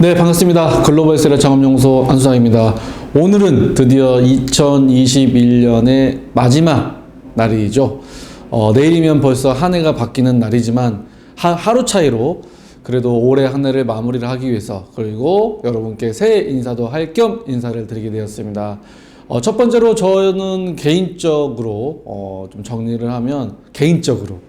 네, 반갑습니다. 글로벌 세력 창업연구소 안수장입니다. 오늘은 드디어 2021년의 마지막 날이죠. 어, 내일이면 벌써 한 해가 바뀌는 날이지만 하, 하루 차이로 그래도 올해 한 해를 마무리를 하기 위해서 그리고 여러분께 새해 인사도 할 겸 인사를 드리게 되었습니다. 어, 첫 번째로 저는 개인적으로 어, 좀 정리를 하면 개인적으로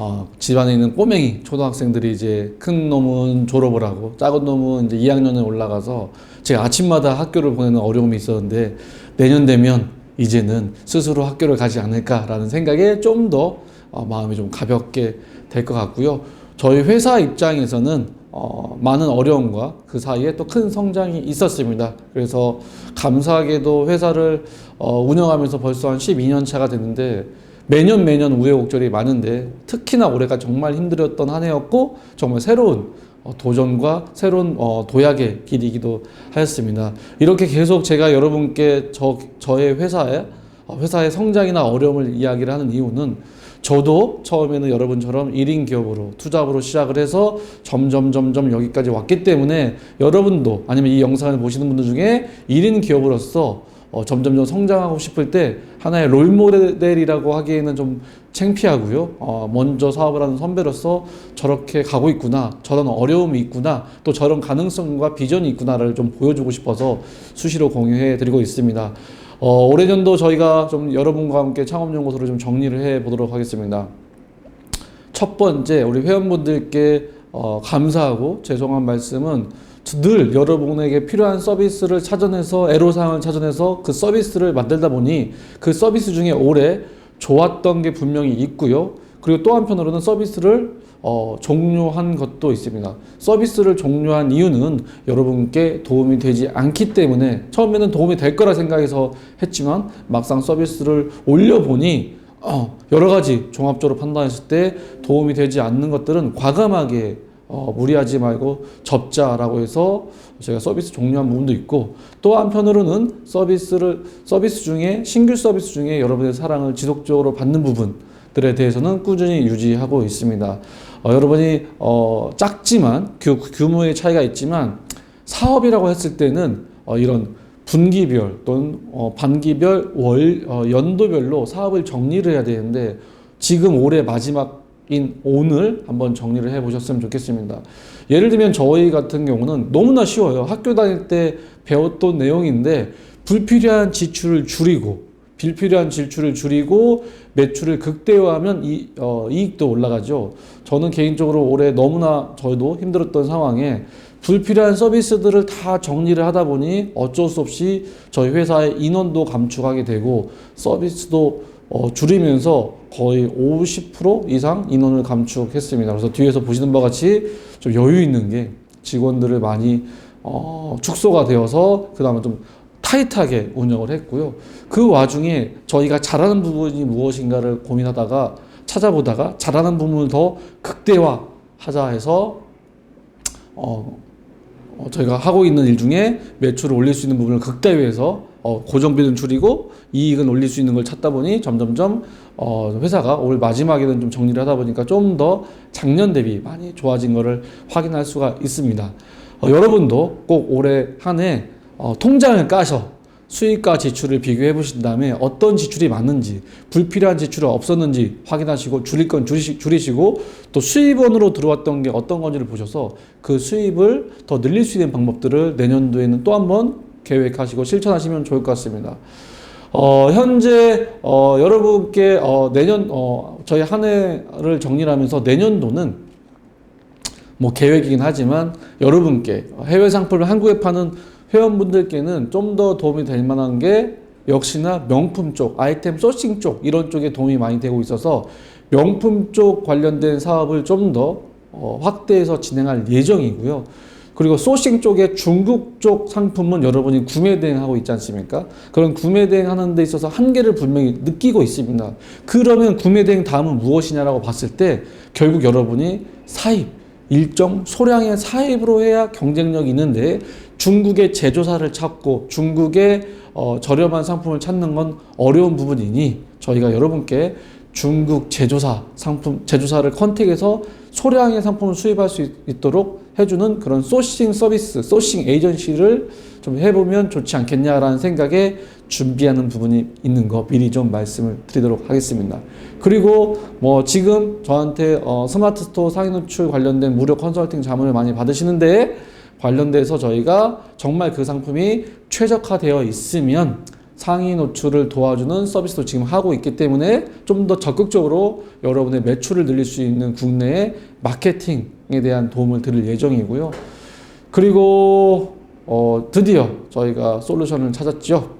어, 집안에 있는 꼬맹이 초등학생들이 이제 큰 놈은 졸업을 하고 작은 놈은 이제 2학년에 올라가서 제가 아침마다 학교를 보내는 어려움이 있었는데 내년 되면 이제는 스스로 학교를 가지 않을까라는 생각에 좀더 어, 마음이 좀 가볍게 될 것 같고요. 저희 회사 입장에서는 어, 많은 어려움과 그 사이에 또 큰 성장이 있었습니다. 그래서 감사하게도 회사를 어, 운영하면서 벌써 한 12년 차가 됐는데 매년 매년 우여곡절이 많은데 특히나 올해가 정말 힘들었던 한 해였고 정말 새로운 어, 도전과 새로운 어, 도약의 길이기도 하였습니다. 이렇게 계속 제가 여러분께 저, 저의 회사에 어, 회사의 성장이나 어려움을 이야기를 하는 이유는 저도 처음에는 여러분처럼 1인 기업으로 투잡으로 시작을 해서 점점 점점 여기까지 왔기 때문에 여러분도 아니면 이 영상을 보시는 분들 중에 1인 기업으로서 어, 점점점 성장하고 싶을 때 하나의 롤 모델이라고 하기에는 좀 창피하고요. 어, 먼저 사업을 하는 선배로서 저렇게 가고 있구나, 저런 어려움이 있구나, 또 저런 가능성과 비전이 있구나를 좀 보여주고 싶어서 수시로 공유해 드리고 있습니다. 어, 올해년도 저희가 좀 여러분과 함께 창업연구소를 좀 정리를 해 보도록 하겠습니다. 첫 번째, 우리 회원분들께 어, 감사하고 죄송한 말씀은 늘 여러분에게 필요한 서비스를 찾아내서 애로사항을 찾아내서 그 서비스를 만들다 보니 그 서비스 중에 올해 좋았던 게 분명히 있고요. 그리고 또 한편으로는 서비스를 어, 종료한 것도 있습니다. 서비스를 종료한 이유는 여러분께 도움이 되지 않기 때문에 처음에는 도움이 될 거라 생각해서 했지만 막상 서비스를 올려보니 어, 여러 가지 종합적으로 판단했을 때 도움이 되지 않는 것들은 과감하게 어, 무리하지 말고 접자라고 해서 제가 서비스 종료한 부분도 있고 또 한편으로는 서비스를 서비스 중에 신규 서비스 중에 여러분의 사랑을 지속적으로 받는 부분들에 대해서는 꾸준히 유지하고 있습니다. 어, 여러분이 어, 작지만 규, 규모의 차이가 있지만 사업이라고 했을 때는 어, 이런 분기별 또는 어, 반기별 월 어, 연도별로 사업을 정리를 해야 되는데 지금 올해 마지막 인 오늘 한번 정리를 해 보셨으면 좋겠습니다. 예를 들면 저희 같은 경우는 너무나 쉬워요. 학교 다닐 때 배웠던 내용인데 불필요한 지출을 줄이고 불필요한 지출을 줄이고 매출을 극대화하면 이, 어, 이익도 올라가죠. 저는 개인적으로 올해 너무나 저희도 힘들었던 상황에 불필요한 서비스들을 다 정리를 하다 보니 어쩔 수 없이 저희 회사의 인원도 감축하게 되고 서비스도 어, 줄이면서 거의 50% 이상 인원을 감축했습니다. 그래서 뒤에서 보시는 바와 같이 좀 여유 있는 게 직원들을 많이 어, 축소가 되어서 그 다음에 좀 타이트하게 운영을 했고요. 그 와중에 저희가 잘하는 부분이 무엇인가를 고민하다가 찾아보다가 잘하는 부분을 더 극대화하자 해서 어, 어, 저희가 하고 있는 일 중에 매출을 올릴 수 있는 부분을 극대화해서 어, 고정비는 줄이고 이익은 올릴 수 있는 걸 찾다 보니 점점점 어, 회사가 올 마지막에는 좀 정리를 하다 보니까 좀 더 작년 대비 많이 좋아진 것을 확인할 수가 있습니다. 어, 여러분도 꼭 올해 한 해 어, 통장을 까셔 수익과 지출을 비교해 보신 다음에 어떤 지출이 맞는지 불필요한 지출이 없었는지 확인하시고 줄일 건 줄이시, 줄이시 고 또 수입원으로 들어왔던 게 어떤 건지를 보셔서 그 수입을 더 늘릴 수 있는 방법들을 내년도에는 또 한번 계획하시고 실천하시면 좋을 것 같습니다. 어, 현재 어, 여러분께 어, 내년 어, 저희 한 해를 정리하면서 내년도는 뭐 계획이긴 하지만 여러분께 해외 상품을 한국에 파는 회원분들께는 좀 더 도움이 될 만한 게 역시나 명품 쪽, 아이템 소싱 쪽 이런 쪽에 도움이 많이 되고 있어서 명품 쪽 관련된 사업을 좀더 어, 확대해서 진행할 예정이고요. 그리고 소싱 쪽에 중국 쪽 상품은 여러분이 구매 대행하고 있지 않습니까? 그런 구매 대행하는 데 있어서 한계를 분명히 느끼고 있습니다. 그러면 구매 대행 다음은 무엇이냐라고 봤을 때 결국 여러분이 사입, 일정 소량의 사입으로 해야 경쟁력이 있는데 중국의 제조사를 찾고 중국의 어, 저렴한 상품을 찾는 건 어려운 부분이니 저희가 여러분께 중국 제조사 상품 제조사를 컨택해서 소량의 상품을 수입할 수 있, 있도록 해주는 그런 소싱 서비스, 소싱 에이전시를 좀 해보면 좋지 않겠냐라는 생각에 준비하는 부분이 있는 거 미리 좀 말씀을 드리도록 하겠습니다. 그리고 뭐 지금 저한테 어, 스마트 스토어 상위 노출 관련된 무료 컨설팅 자문을 많이 받으시는데 관련돼서 저희가 정말 그 상품이 최적화되어 있으면 상위 노출을 도와주는 서비스도 지금 하고 있기 때문에 좀 더 적극적으로 여러분의 매출을 늘릴 수 있는 국내의 마케팅에 대한 도움을 드릴 예정이고요. 그리고 어, 드디어 저희가 솔루션을 찾았죠.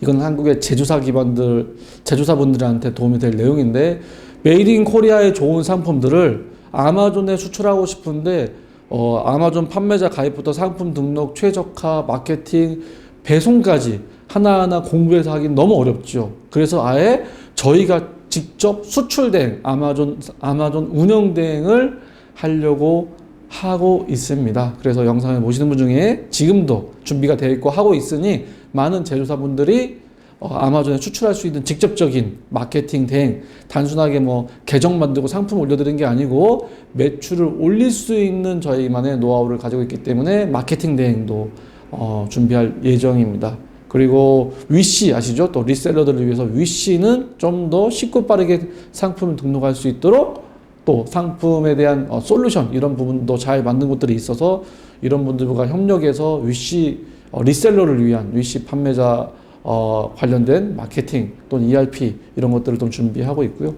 이건 한국의 제조사 기반들, 제조사분들한테 도움이 될 내용인데, 메이드 인 코리아의 좋은 상품들을 아마존에 수출하고 싶은데, 어, 아마존 판매자 가입부터 상품 등록, 최적화, 마케팅, 배송까지 하나하나 공부해서 하긴 너무 어렵죠. 그래서 아예 저희가 직접 수출 대행, 아마존, 아마존 운영 대행을 하려고 하고 있습니다. 그래서 영상을 보시는 분 중에 지금도 준비가 되어 있고 하고 있으니 많은 제조사분들이 어, 아마존에 수출할 수 있는 직접적인 마케팅 대행, 단순하게 뭐 계정 만들고 상품 올려드리는 게 아니고 매출을 올릴 수 있는 저희만의 노하우를 가지고 있기 때문에 마케팅 대행도 어, 준비할 예정입니다. 그리고 위시 아시죠? 또 리셀러들을 위해서 위시는 좀 더 쉽고 빠르게 상품을 등록할 수 있도록 또 상품에 대한 어, 솔루션 이런 부분도 잘 만든 곳들이 있어서 이런 분들과 협력해서 위시 어, 리셀러를 위한 위시 판매자 어, 관련된 마케팅 또는 ERP 이런 것들을 좀 준비하고 있고요.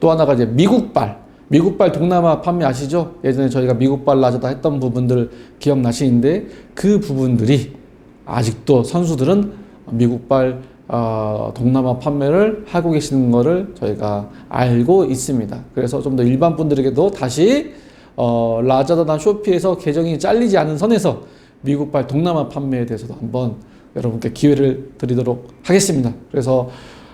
또 하나가 이제 미국발 미국발 동남아 판매 아시죠? 예전에 저희가 미국발 라자다 했던 부분들 기억나시는데 그 부분들이 아직도 선수들은 미국발 어, 동남아 판매를 하고 계시는 것을 저희가 알고 있습니다. 그래서 좀 더 일반 분들에게도 다시 어, 라자다나 쇼피에서 계정이 잘리지 않은 선에서 미국발 동남아 판매에 대해서도 한번 여러분께 기회를 드리도록 하겠습니다. 그래서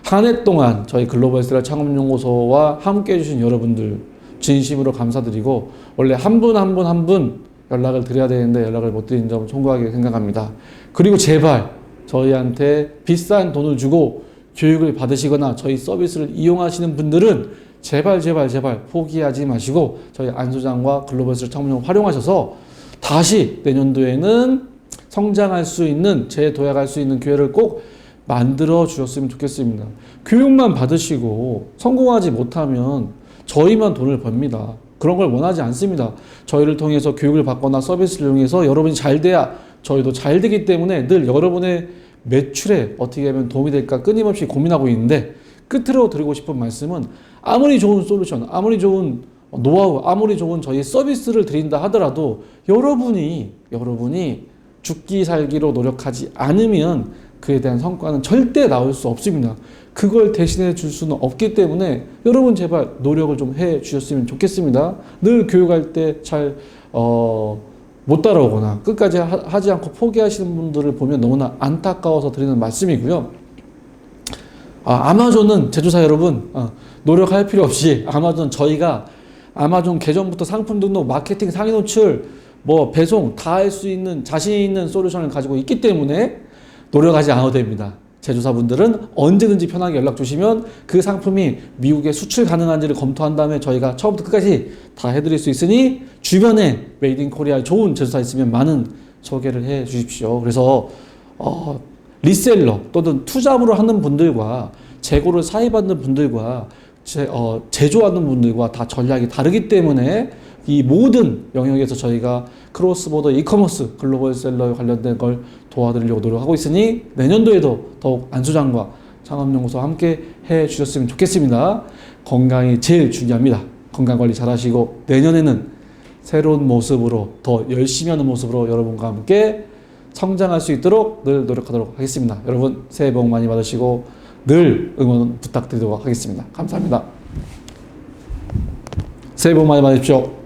한 해 동안 저희 글로벌 스라 창업연구소와 함께 해주신 여러분들 진심으로 감사드리고 원래 한 분 한 분 한분 연락을 드려야 되는데 연락을 못 드린 점 송구하게 생각합니다. 그리고 제발 저희한테 비싼 돈을 주고 교육을 받으시거나 저희 서비스를 이용하시는 분들은 제발 제발 제발 포기하지 마시고 저희 안 소장과 글로벌 스라 창업연구소 활용하셔서 다시 내년도에는 성장할 수 있는 재도약할 수 있는 기회를 꼭 만들어 주셨으면 좋겠습니다. 교육만 받으시고 성공하지 못하면 저희만 돈을 법니다. 그런 걸 원하지 않습니다. 저희를 통해서 교육을 받거나 서비스를 이용해서 여러분이 잘 돼야 저희도 잘 되기 때문에 늘 여러분의 매출에 어떻게 하면 도움이 될까 끊임없이 고민하고 있는데 끝으로 드리고 싶은 말씀은 아무리 좋은 솔루션, 아무리 좋은 노하우, 아무리 좋은 저희 서비스를 드린다 하더라도 여러분이 여러분이 죽기 살기로 노력하지 않으면 그에 대한 성과는 절대 나올 수 없습니다. 그걸 대신해 줄 수는 없기 때문에 여러분 제발 노력을 좀 해 주셨으면 좋겠습니다. 늘 교육할 때 잘 어, 못 따라오거나 끝까지 하, 지 않고 포기하시는 분들을 보면 너무나 안타까워서 드리는 말씀이고요. 아, 아마존은 제조사 여러분 어, 노력할 필요 없이 아마존 저희가 아마존 계정부터 상품 등록, 마케팅, 상위 노출, 뭐 배송 다 할 수 있는 자신 있는 솔루션을 가지고 있기 때문에 노력하지 않아도 됩니다. 제조사분들은 언제든지 편하게 연락 주시면 그 상품이 미국에 수출 가능한지를 검토한 다음에 저희가 처음부터 끝까지 다 해드릴 수 있으니 주변에 메이드 인 코리아 좋은 제조사 있으면 많은 소개를 해 주십시오. 그래서 어, 리셀러 또는 투자물을 하는 분들과 재고를 사입하는 분들과 제, 어, 제조하는 분들과 다 전략이 다르기 때문에 이 모든 영역에서 저희가 크로스보더 이커머스 글로벌 셀러에 관련된 걸 도와드리려고 노력하고 있으니 내년도에도 더욱 안수장과 창업연구소와 함께 해 주셨으면 좋겠습니다. 건강이 제일 중요합니다. 건강 관리 잘 하시고 내년에는 새로운 모습으로 더 열심히 하는 모습으로 여러분과 함께 성장할 수 있도록 늘 노력하도록 하겠습니다. 여러분 새해 복 많이 받으시고 늘 응원 부탁드리도록 하겠습니다. 감사합니다. 새해 복 많이 받으십시오.